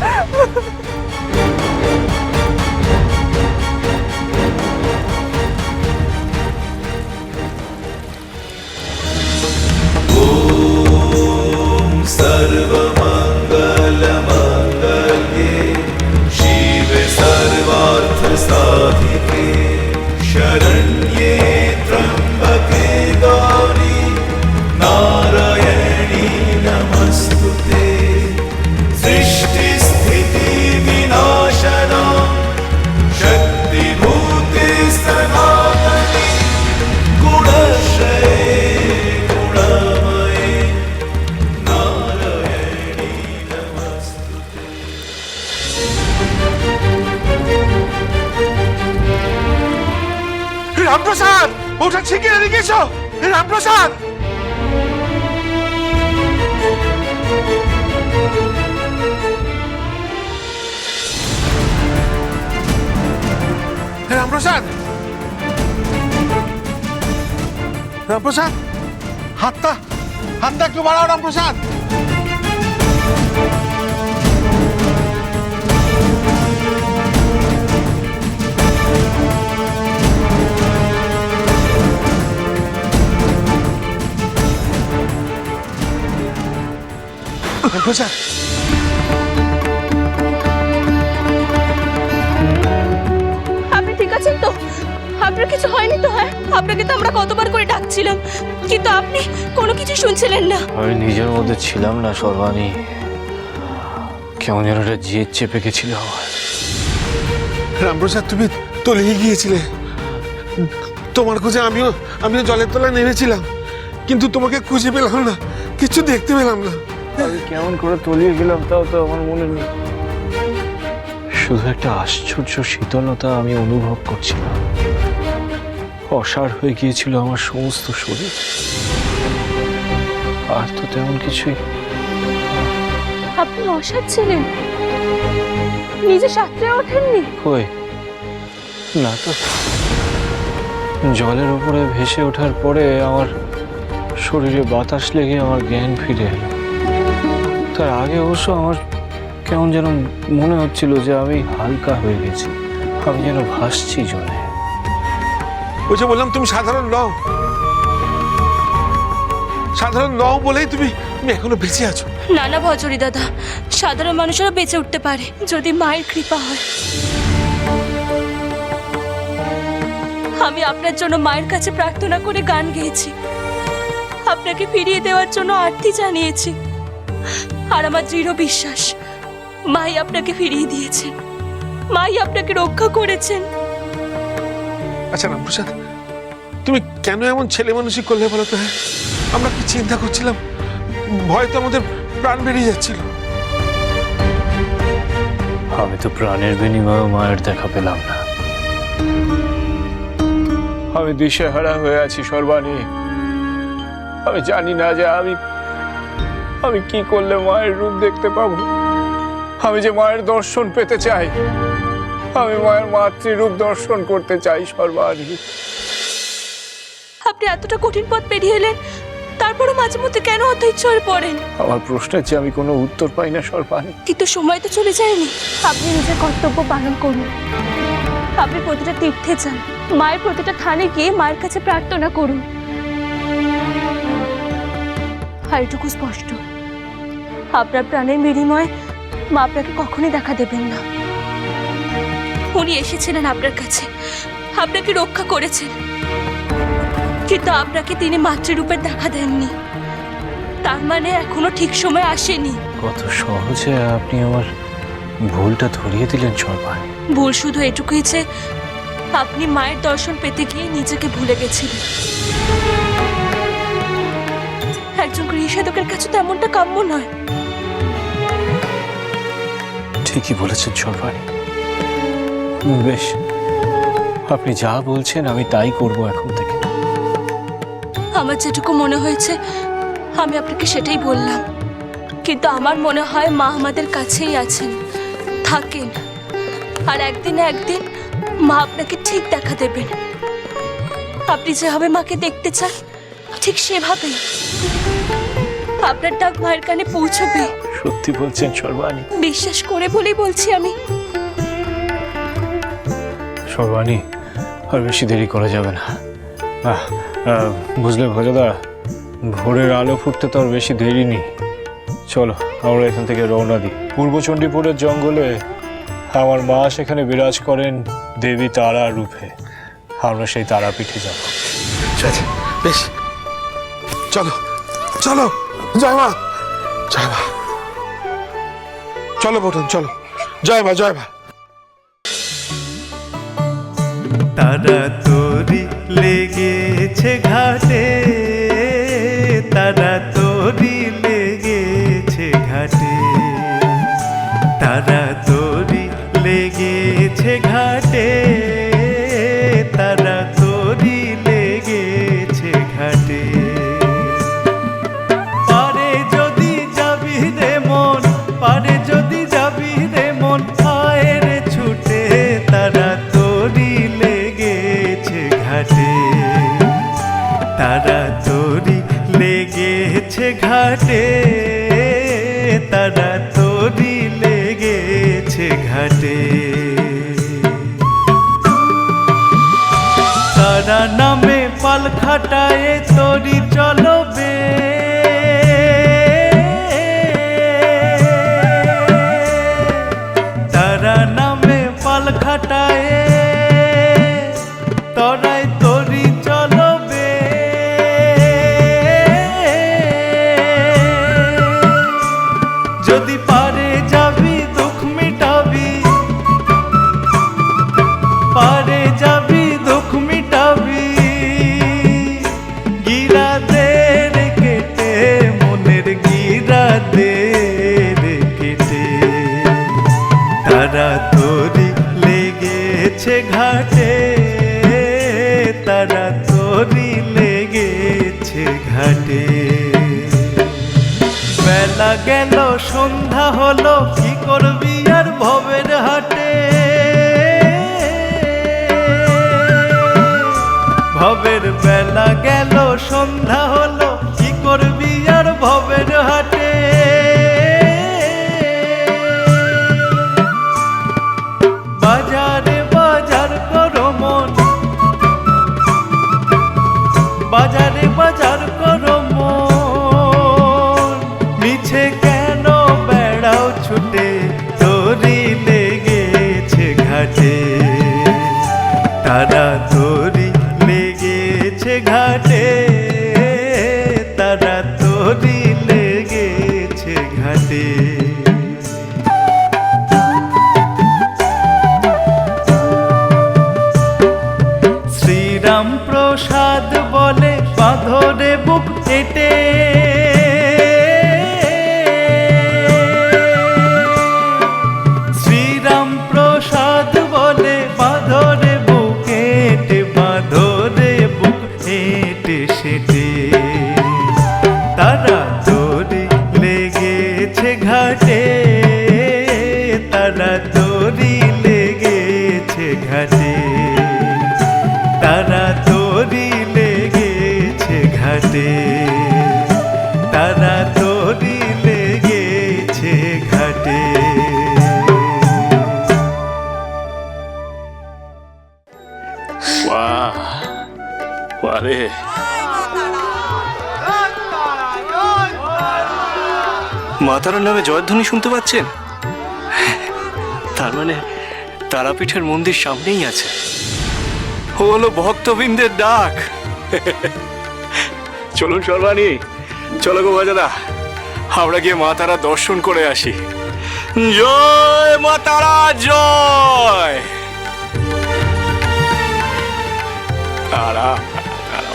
Ha ha ha! ছিকিয়ে রেখেছ রামপ্রসাদ! রামপ্রসাদ! রামপ্রসাদ! হাতটা হাতটা একটু বাড়াও রামপ্রসাদ! রামপ্রসাদ আপনি ঠিক আছেন তো? আপনার কিছু হয়নি তো হ্যাঁ? আপনাকে তো আমরা কতবার করে ডাকছিলাম কিন্তু আপনি কোনো কিছু শুনছিলেন না। আমি নিজের মধ্যে ছিলাম না সর্বাণী। কেমন যেন একটা জেদ চেপে গেছিল আমার। রামপ্রসাদ তুমি তলিয়ে গিয়েছিলে। তোমার খোঁজে আমিও আমিও জলের তলায় নেমেছিলাম কিন্তু তোমাকে খুঁজে পেলাম না কিছু দেখতে পেলাম না। আমি কেমন করে তলিয়ে গেলাম তাও তো আমার মনে নেই। শুধু একটা আশ্চর্য শীতলতা আমি অনুভব করছিলাম। অসাড় হয়ে গিয়েছিল আমার সমস্ত শরীর। আর তো তেমন কিছুই। আপনি অসাধ ছিলেন। নিজে সাঁতরে ওঠেননি। কই? না তো। জলের উপরে ভেসে ওঠার পরে আমার শরীরে বাতাস লেগে আমার জ্ঞান ফিরে এলো। তার আগে অবশ্য আমার কেমন যেন মনে হচ্ছিল যে আমি হালকা হয়ে গেছি। আমি যেন ভাসছি জলে। ওই যে বললাম তুমি সাধারণ নও। সাধারণ নও বলেই তুমি তুমি এখনও বেঁচে আছো। না না ভজরি দাদা সাধারণ মানুষেরা বেঁচে উঠতে পারে যদি মায়ের কৃপা হয়। আমি আপনার জন্য মায়ের কাছে প্রার্থনা করে গান গেয়েছি। আপনাকে ফিরিয়ে দেওয়ার জন্য আরতি জানিয়েছি। আর আমার দৃঢ় বিশ্বাস। মাই আপনাকে ফিরিয়ে দিয়েছেন। মাই আপনাকে রক্ষা করেছেন। আচ্ছা রামপ্রসাদ তুমি কেন এমন ছেলে মানুষই করলে বলো তো? হ্যাঁ আমরা কি চিন্তা করছিলাম? ভয় তো আমাদের প্রাণ বেরিয়ে যাচ্ছিল। আমি তো প্রাণের বিনিময়ে মায়ের দেখা পেলাম না। আমি দিশেহারা হয়ে আছি সর্বাণী। আমি জানি না যে আমি আমি কি করলে মায়ের রূপ দেখতে পাবো? আমি যে মায়ের দর্শন পেতে চাই আমি মায়ের মাতৃরূপ দর্শন করতে চাই সর্বাণী আপনি এতটা কঠিন পথ পেরিয়ে এলেন তারপরও মাঝে মধ্যে কেন অধৈর্য হয়ে পড়েন? আমার প্রশ্নের যে আমি কোনো উত্তর পাই না সর্বাণী কিন্তু সময় তো চলে যায়নি। আপনি নিজের কর্তব্য পালন করুন। আপনি প্রতিটা তীর্থে যান। মায়ের প্রতিটা থানে গিয়ে মায়ের কাছে প্রার্থনা করুন। আর এটুকু স্পষ্ট। আপনার প্রাণের বিনিময়ে মা আপনাকে কখনই দেখা দেবেন না। উনি এসেছিলেন আপনার কাছে। আপনাকে রক্ষা করেছেন। কিন্তু আপনাকে তিনি মাতৃরূপে দেখা দেননি। তার মানে এখনও ঠিক সময় আসেনি। কত সহজে আপনি আমার ভুলটা ধরিয়ে দিলেন সর্বাণী ভুল শুধু এটুকুই যে আপনি মায়ের দর্শন পেতে গিয়ে নিজেকে ভুলে গেছিলেন। একজন গৃহসাধকের কাছে তেমনটা কাম্য নয়। ঠিকই বলেছেন সর্বাণী বেশ আপনি যা বলছেন আমি তাই করব এখন থেকে। আমার যেটুকু মনে হয়েছে আমি আপনাকে সেটাই বললাম। কিন্তু আমার মনে হয় মা আমাদের কাছেই আছেন থাকেন। আর একদিন একদিন মা আপনাকে ঠিক দেখা দেবেন। আপনি যেভাবে মাকে দেখতে চান ঠিক সেভাবেই। আপনার ডাক মায়ের কানে পৌঁছবে। সত্যি বলছেন সর্বাণী? বিশ্বাস করে বলেই বলছি আমি। সর্বাণী আর বেশি দেরি করা যাবে না। আহ, আহ, বুঝলে ভজাদা ভোরের আলো ফুটতে তো আর বেশি দেরি নেই। চলো আমরা এখান থেকে রওনা দিই। পূর্ব চণ্ডীপুরের জঙ্গলে আমার মা সেখানে বিরাজ করেন দেবী তারা রূপে। আমরা সেই তারাপীঠে যাব। বেশ। চলো চলো। জয় মা। জয় মা। চলো বটন, চলো। জয় মা জয় মা। তারা তোরি লেগেছে ঘাটে তারা তোরি লেগেছে ঘাটে। তারা তোরি লেগেছে ঘাটে তারা তোরি লেগেছে ঘাটে। তারা নামে পাল খাটায় তরি চলবে। তারা নামে পাল খাটায় ঘাটে। বেলা গেল, সন্ধ্যা হলো, কি করবি আর ভবের হাটে? ভবের বেলা গেল, সন্ধ্যা হলো, কি করবি আর ভবের ঘাটে। তারা তোরি লেগেছে ঘাটে। বাহ মাতারার নামে জয়ধ্বনি শুনতে পাচ্ছেন? তার মানে তারাপীঠের মন্দির সামনেই আছে। হলো ভক্তবৃন্দের ডাক। চলুন সর্বাণী চলো গো বাজাদা আমরা গিয়ে মা তারা দর্শন করে আসি জয় মা তারা জয় তারা তারা